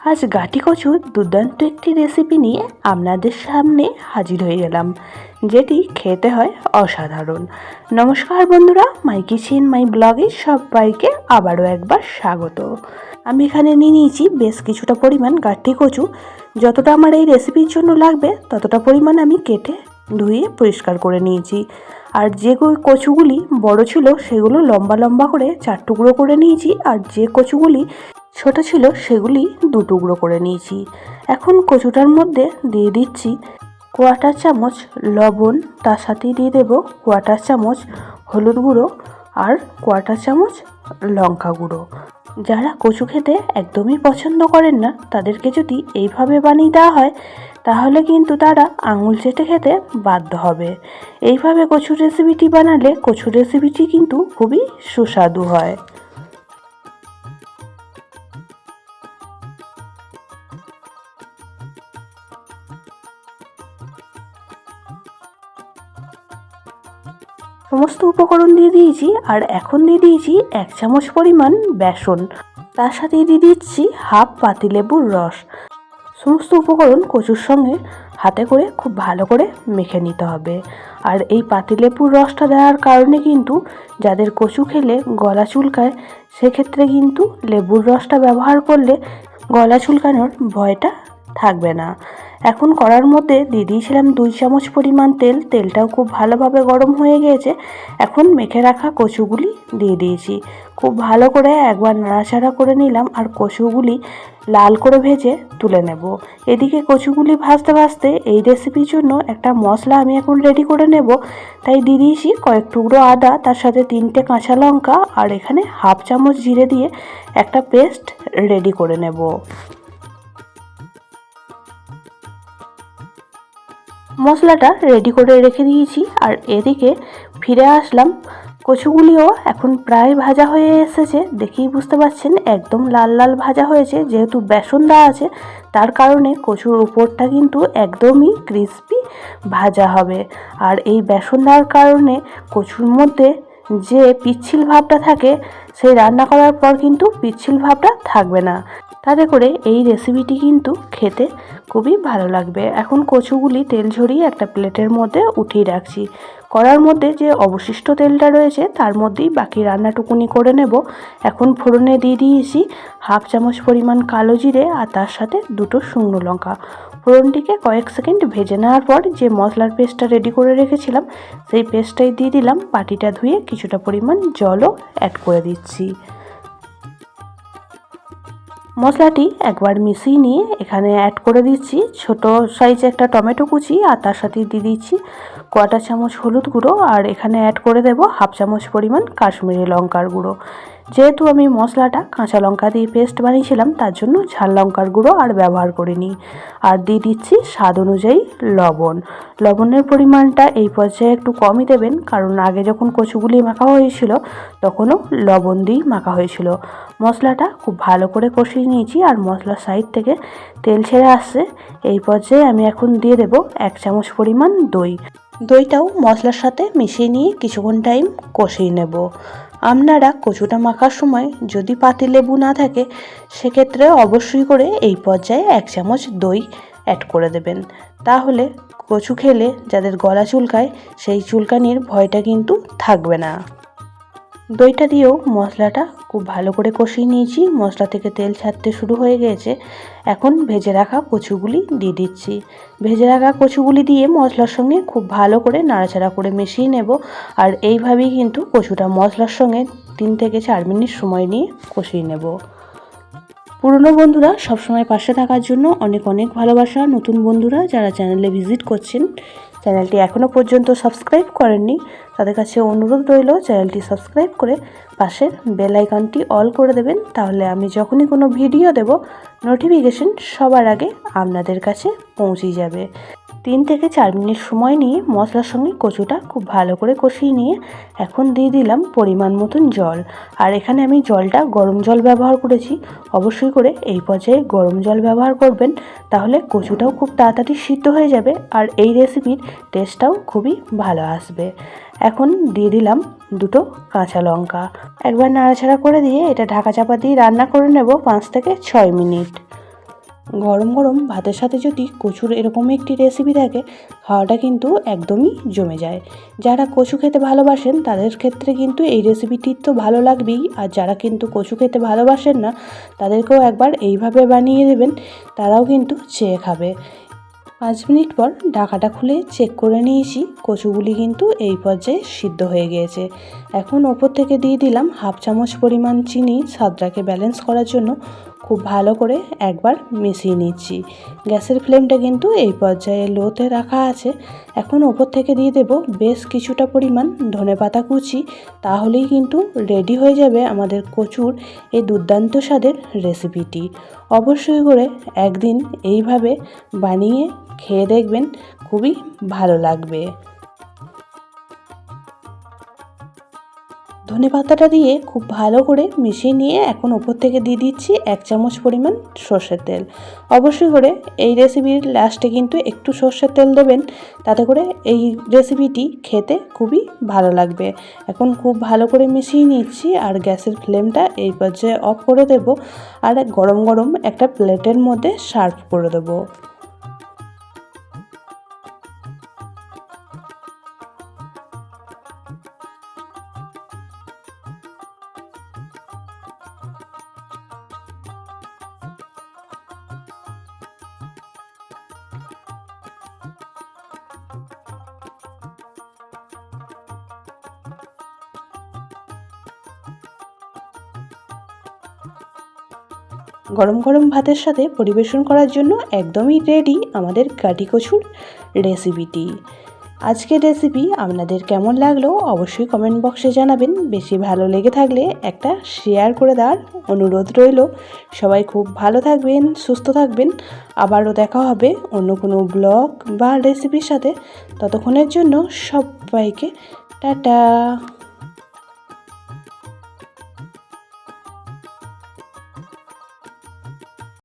আজ গাটি কচুর দুর্দান্ত একটি রেসিপি নিয়ে আপনাদের সামনে হাজির হয়ে গেলাম, যেটি খেতে হয় অসাধারণ। নমস্কার বন্ধুরা, মাই কিচেন, মাই ব্লগে সবাইকে আবারও একবার স্বাগত। আমি এখানে নিয়ে নিয়েছি বেশ কিছুটা পরিমাণ গাটি কচু। যতটা আমার এই রেসিপির জন্য লাগবে, ততটা পরিমাণ আমি কেটে ধুয়ে পরিষ্কার করে নিয়েছি। আর যে কচুগুলি বড় ছিল, সেগুলো লম্বা লম্বা করে চার টুকরো করে নিয়েছি। আর যে কচুগুলি ছোট ছিল সেগুলি দু টুকরো করে নিয়েছি। এখন কচুটার মধ্যে দিয়ে দিচ্ছি কোয়াটার চামচ লবণ, তার সাথেই দিয়ে দেবো কোয়াটার চামচ হলুদ গুঁড়ো আর কোয়াটার চামচ লঙ্কা গুঁড়ো। যারা কচু খেতে একদমই পছন্দ করেন না, তাদেরকে যদি এইভাবে বানিয়ে দেওয়া হয়, তাহলে কিন্তু তারা আঙুল চেটে খেতে বাধ্য হবে। এইভাবে কচুর রেসিপিটি বানালে কচুর রেসিপিটি কিন্তু খুবই সুস্বাদু হয়। সমস্ত উপকরণ দিয়ে দিয়েছি আর এখন দিয়ে দিয়েছি এক চামচ পরিমাণ বেসন। তার সাথে দিয়ে দিচ্ছি হাফ পাতিলেবুর রস। সমস্ত উপকরণ কচুর সঙ্গে হাতে করে খুব ভালো করে মেখে নিতে হবে। আর এই পাতিলেবুর রসটা দেওয়ার কারণে কিন্তু যাদের কচু খেলে গলা চুলকায়, সেক্ষেত্রে কিন্তু লেবুর রসটা ব্যবহার করলে গলা চুলকানোর ভয়টা থাকবে না। এখন কড়ার মধ্যে দিয়ে দিয়েছিলাম দুই চামচ পরিমাণ তেল। তেলটাও খুব ভালোভাবে গরম হয়ে গিয়েছে। এখন মেখে রাখা কচুগুলি দিয়ে দিয়েছি। খুব ভালো করে একবার নাড়াচাড়া করে নিলাম আর কচুগুলি লাল করে ভেজে তুলে নেব। এদিকে কচুগুলি ভাজতে ভাজতে এই রেসিপির জন্য একটা মশলা আমি এখন রেডি করে নেব। তাই দিয়ে দিয়েছি কয়েক টুকরো আদা, তার সাথে তিনটে কাঁচা লঙ্কা আর এখানে হাফ চামচ জিরে দিয়ে একটা পেস্ট রেডি করে নেব। মশলাটা রেডি করে রেখে দিয়েছি আর এদিকে ফিরে আসলাম। কচুগুলিও এখন প্রায় ভাজা হয়ে এসেছে, দেখেই বুঝতে পারছেন, একদম লাল লাল ভাজা হয়েছে। যেহেতু বেসন দেওয়া আছে, তার কারণে কচুর উপরটা কিন্তু একদমই ক্রিস্পি ভাজা হবে। আর এই বেসন দেওয়ার কারণে কচুর মধ্যে যে পিচ্ছিল ভাবটা থাকে, সেই রান্না করার পর কিন্তু পিচ্ছিল ভাবটা থাকবে না। তাতে করে এই রেসিপিটি কিন্তু খেতে খুবই ভালো লাগবে। এখন কচুগুলি তেল ঝরিয়ে একটা প্লেটের মধ্যে উঠিয়ে রাখছি। কড়ার মধ্যে যে অবশিষ্ট তেলটা রয়েছে, তার মধ্যেই বাকি রান্নাটুকুনি করে নেব। এখন ফোড়নে দিয়ে দিয়েছি হাফ চামচ পরিমাণ কালো জিরে আর তার সাথে দুটো শুকনো লঙ্কা। ফোড়নটিকে কয়েক সেকেন্ড ভেজে নেওয়ার পর যে মশলার পেস্টটা রেডি করে রেখেছিলাম, সেই পেস্টটাই দিয়ে দিলাম। বাটিটা ধুয়ে কিছুটা পরিমাণ জলও অ্যাড করে দিচ্ছি। মশলাটি একবার মিশিয়ে নিয়ে এখানে অ্যাড করে দিচ্ছি। ছোট সাইজ একটা টমেটো কুচি আর তার সাথে দিয়ে দিচ্ছি কটা চামচ হলুদ গুঁড়ো। আর এখানে অ্যাড করে দেব হাফ চামচ পরিমাণ কাশ্মীরি লঙ্কার গুঁড়ো। যেহেতু আমি মশলাটা কাঁচা লঙ্কা দিয়ে পেস্ট বানিয়েছিলাম, তার জন্য ঝাল লঙ্কার গুঁড়ো আর ব্যবহার করিনি। আর দিয়ে দিচ্ছি স্বাদ অনুযায়ী লবণ। লবণের পরিমাণটা এই পর্যায়ে একটু কমই দেবেন, কারণ আগে যখন কচুগুলি মাখা হয়েছিল, তখনও লবণ দিয়েই মাখা হয়েছিল। মশলাটা খুব ভালো করে কষিয়ে নিয়েছি আর মশলার সাইড থেকে তেল ছেড়ে আসছে। এই পর্যায়ে আমি এখন দিয়ে দেব এক চামচ পরিমাণ দই। দইটাও মশলার সাথে মিশিয়ে নিয়ে কিছুক্ষণ টাইম কষিয়ে নেব। আপনারা কচুটা মাখার সময় যদি পাতি লেবু না থাকে, সেক্ষেত্রে অবশ্যই করে এই পর্যায়ে এক চামচ দই অ্যাড করে দেবেন। তাহলে কচু খেলে যাদের গলা চুলকায়, সেই চুলকানির ভয়টা কিন্তু থাকবে না। দইটা দিয়েও মশলাটা খুব ভালো করে কষিয়ে নিয়েছি। মশলা থেকে তেল ছাড়তে শুরু হয়ে গিয়েছে এখন ভেজে রাখা কচুগুলি দিয়ে দিচ্ছি। ভেজে রাখা কচুগুলি দিয়ে মশলার সঙ্গে খুব ভালো করে নাড়াচাড়া করে মিশিয়ে নেব। আর এইভাবেই কিন্তু কচুটা মশলার সঙ্গে তিন থেকে চার মিনিট সময় নিয়ে কষিয়ে নেব। পুরনো বন্ধুরা, সবসময় পাশে থাকার জন্য অনেক অনেক ভালোবাসা। নতুন বন্ধুরা যারা চ্যানেলে ভিজিট করছেন চ্যানেলটি এখনও পর্যন্ত সাবস্ক্রাইব করেননি, তাদের কাছে অনুরোধ রইল চ্যানেলটি সাবস্ক্রাইব করে পাশের বেল আইকনটি অল করে দেবেন, তাহলে আমি যখনই কোনো ভিডিও দেব নোটিফিকেশন সবার আগে আপনাদের কাছে পৌঁছে যাবে। তিন থেকে চার মিনিট সময় নিয়ে মশলার সঙ্গে কচুটা খুব ভালো করে কষিয়ে নিয়ে এখন দিয়ে দিলাম পরিমাণ মতন জল। আর এখানে আমি জলটা গরম জল ব্যবহার করেছি। অবশ্যই করে এই পর্যায়ে গরম জল ব্যবহার করবেন, তাহলে কচুটাও খুব তাড়াতাড়ি সিদ্ধ হয়ে যাবে আর এই রেসিপির টেস্টটাও খুবই ভালো আসবে। এখন দিয়ে দিলাম দুটো কাঁচা লঙ্কা। একবার নাড়াচাড়া করে দিয়ে এটা ঢাকা চাপা দিয়ে রান্না করে নেব পাঁচ থেকে ছয় মিনিট। গরম গরম ভাতের সাথে যদি কচুর এরকম একটি রেসিপি থাকে, খাওয়াটা কিন্তু একদমই জমে যায়। যারা কচু খেতে ভালোবাসেন, তাদের ক্ষেত্রে কিন্তু এই রেসিপিটি তো ভালো লাগবেই। আর যারা কিন্তু কচু খেতে ভালোবাসেন না, তাদেরকেও একবার এইভাবে বানিয়ে দেবেন, তারাও কিন্তু চেয়ে খাবে। পাঁচ মিনিট পর ঢাকাটা খুলে চেক করে নিয়েছি, কচুগুলি কিন্তু এই পর্যায়ে সিদ্ধ হয়ে গিয়েছে। এখন ওপর থেকে দিয়ে দিলাম হাফ চামচ পরিমাণ চিনি, স্বাদটাকে ব্যালেন্স করার জন্য খুব ভালো করে একবার মিশিয়ে নিচ্ছি। গ্যাসের ফ্লেমটা কিন্তু এই পর্যায়ে লোতে রাখা আছে। এখন ওপর থেকে দিয়ে দেব বেশ কিছুটা পরিমাণ ধনে পাতা কুচি। তাহলেই কিন্তু রেডি হয়ে যাবে আমাদের কচুর এই দুর্দান্ত স্বাদের রেসিপিটি। অবশ্যই করে একদিন এইভাবে বানিয়ে খেয়ে দেখবেন, খুবই ভালো লাগবে। ধনে পাতাটা দিয়ে খুব ভালো করে মিশিয়ে নিয়ে এখন ওপর থেকে দিয়ে দিচ্ছি এক চামচ পরিমাণ সর্ষের তেল। অবশ্যই করে এই রেসিপির লাস্টে কিন্তু একটু সর্ষের তেল দেবেন, তাতে করে এই রেসিপিটি খেতে খুবই ভালো লাগবে। এখন খুব ভালো করে মিশিয়ে নিচ্ছি আর গ্যাসের ফ্লেমটা এই পর্যায়ে অফ করে দেব আর গরম গরম একটা প্লেটের মধ্যে সার্ভ করে দেবো। গরম গরম ভাতের সাথে পরিবেশন করার জন্য একদমই রেডি আমাদের কাটি কচুর রেসিপিটি আজকের রেসিপি আপনাদের কেমন লাগল অবশ্যই কমেন্ট বক্সে জানাবেন। বেশি ভালো লেগে থাকলে একটা শেয়ার করে দেওয়ার অনুরোধ রইল। সবাই খুব ভালো থাকবেন, সুস্থ থাকবেন। আবারও দেখা হবে অন্য কোনো ব্লগ বা রেসিপির সাথে। ততক্ষণের জন্য সবাইকে টাটা।